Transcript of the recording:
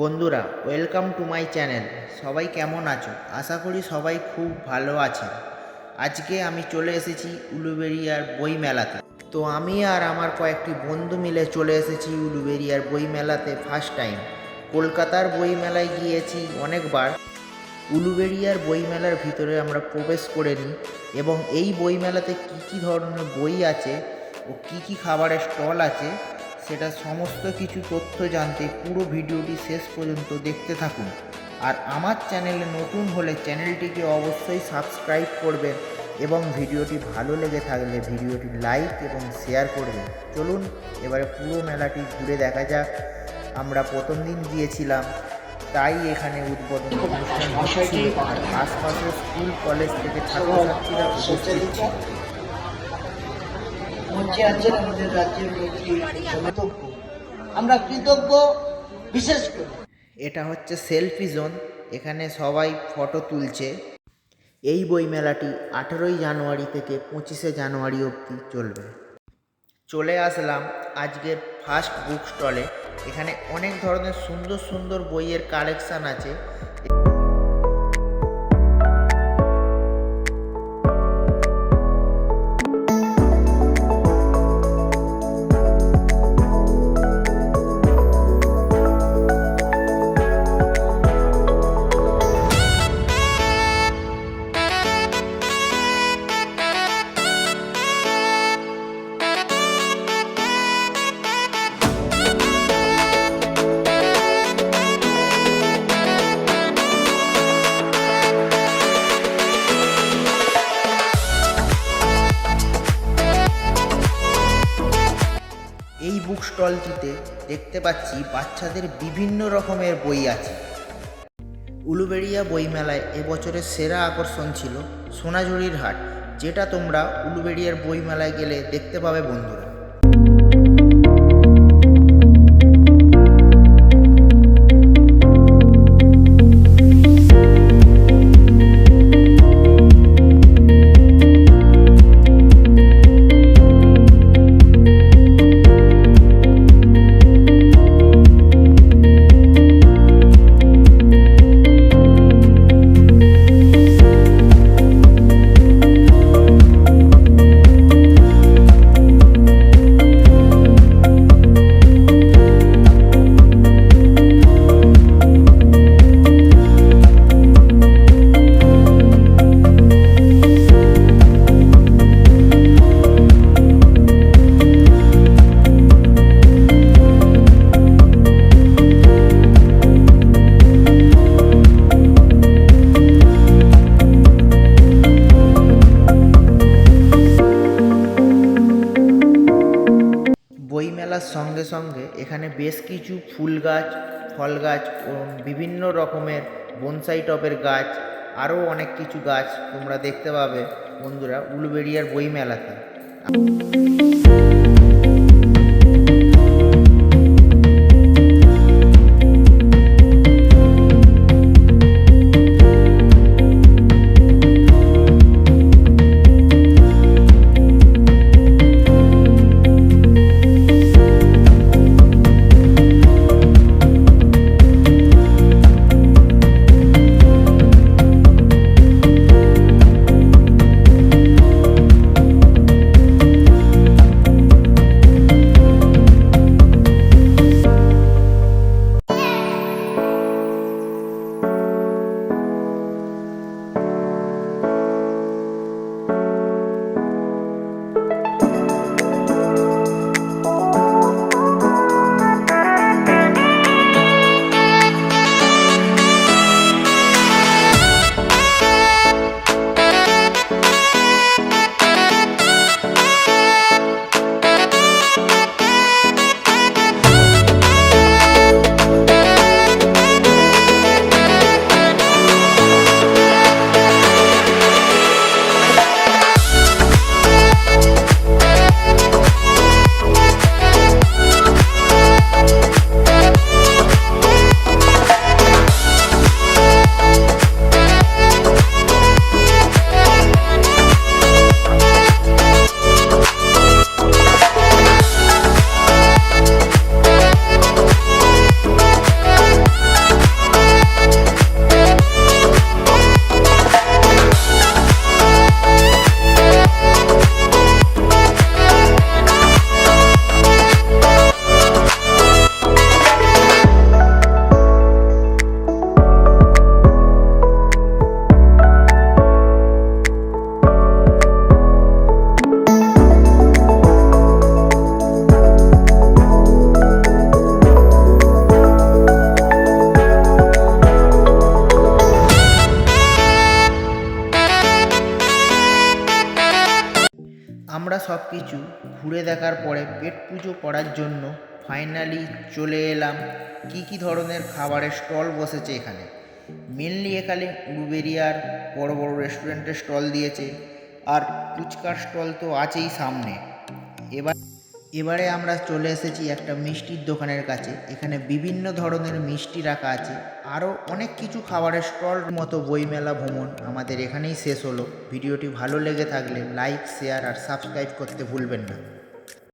বন্ধুরা welcome to my channel সবাই কেমন আছো? আশা করি সবাই খুব ভালো আছে। আজকে আমি চলে এসেছি উলুবেরিয়ার বই মেলাতে। তো আমি আর আমার কয়েকটি বন্ধু মিলে চলে এসেছি উলুবেরিয়ার বই মেলাতে ফার্স্ট টাইম কলকাতার বই মেলায় গিয়েছি অনেকবার। উলুবেরিয়ার বই মেলার ভিতরে আমরা প্রবেশ করে নিই এবং এই বই মেলাতে কী কী ধরনের বই আছে ও কী কী খাবারের স্টল আছে সেটা সমস্ত কিছু তথ্য জানতে পুরো ভিডিওটি শেষ পর্যন্ত দেখতে থাকুন। আর আমার চ্যানেলে নতুন হলে চ্যানেলটিকে অবশ্যই সাবস্ক্রাইব করবেন এবং ভিডিওটি ভালো লেগে থাকলে ভিডিওটি লাইক এবং শেয়ার করবেন। চলুন, এবারে পুরো মেলাটি ঘুরে দেখা যাক। আমরা প্রথম দিন গিয়েছিলাম, তাই এখানে উদ্বোধন অনুষ্ঠান আশপাশের স্কুল, কলেজ থেকে ছাত্রছাত্রীরা উপস্থিত মঞ্চে আছেন আমাদের রাজ্যের মন্ত্রী আমরা কৃতজ্ঞ, বিশেষ করে। এটা হচ্ছে সেলফি জোন, এখানে সবাই ফটো তুলছে। এই বইমেলাটি আঠেরোই জানুয়ারি থেকে পঁচিশে জানুয়ারি অবধি চলবে। চলে আসলাম আজকের ফার্স্ট বুক স্টলে। এখানে অনেক ধরনের সুন্দর সুন্দর বইয়ের কালেকশান আছে। এই বুক স্টলটিতে দেখতে পাচ্ছি বাচ্চাদের বিভিন্ন রকমের বই আছে। উলুবেড়িয়া বইমেলায় এবছরের সেরা আকর্ষণ ছিল সোনাঝুরির হাট, যেটা তোমরা উলুবেড়িয়ার বইমেলায় গেলে দেখতে পাবে বন্ধুরা। বইমেলার সঙ্গে সঙ্গে এখানে বেশ কিছু ফুল গাছ, ফল গাছ ও বিভিন্ন রকমের বনসাই টপের গাছ, আরও অনেক কিছু গাছ তোমরা দেখতে পাবে। বন্ধুরা, উলুবেড়িয়ার বইমেলাতে। দেখার পরে পেট পুজো করার জন্য ফাইনালি চলে এলাম। কি কি ধরনের খাবারের স্টল বসেছে এখানে? মেনলি এখানে উলুবেরিয়ার বড় বড় রেস্টুরেন্টের স্টল দিয়েছে। আর ফুচকার স্টল তো আছেই সামনে। এবার এবারে আমরা চলে এসেছি একটা মিষ্টির দোকানের কাছে। এখানে বিভিন্ন ধরনের মিষ্টি রাখা আছে। আরও অনেক কিছু খাবারের স্টল মতো বইমেলা ভ্রমণ আমাদের এখানেই শেষ হলো। ভিডিওটি ভালো লেগে থাকলে লাইক, শেয়ার আর সাবস্ক্রাইব করতে ভুলবেন না।